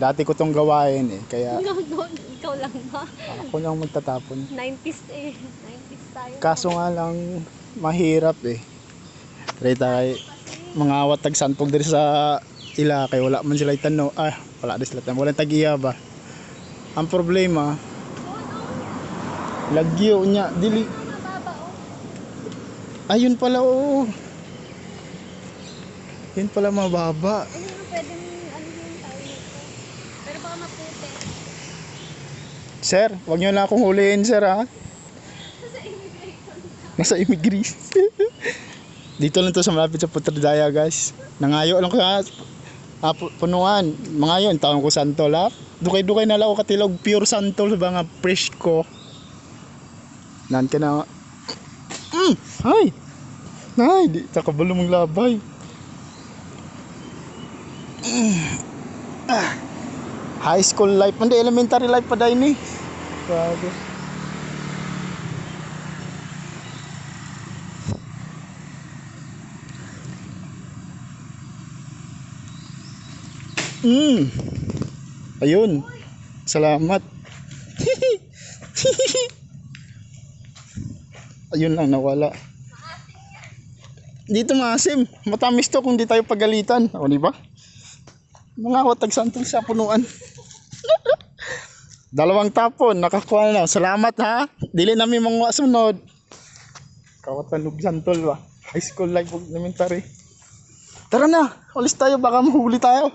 Dati ko tong gawain eh. Kaya Ikaw doon, ikaw lang ba? ako nang magtatapon. 90s eh. 90s tayo. Kaso nga lang, mahirap eh. Rita kay mga awat tag santog diri sa ila kay wala man sila itano. Ah, wala din sila tan. Walang tagiya ba. Ang problema, lagyo niya dili. Ayun pala oo. Yun pala mababa. Ano Baka maputi. Sir, wag niyo na akong huliin, sir ha. Nasa immigration. Dito lang to sa malapit sa Putradaya, guys. Nangayo lang ko ha. Ah, pu- punuan. Mga yun, taon ko santol ha. Dukay-dukay na lang ako katilog. Pure santol ba nga fresh ko. Nan ka na. Mm, ay! Ay, di takabalo mong labay. Mm. Ah. High school life, hindi elementary life pa dahil ni. Grabe. Mm. Ayun. Salamat. Ayun lang nawala. Dito maasim. Matamis to kung di tayo pagalitan. O di ba? Mga watag santol sa punuan. Dalawang tapon, nakakuha na. Salamat ha. Dili namin mga sunod. Kawatanog santol ba? High school life elementary. Tara na, ulis tayo baka mahuli tayo.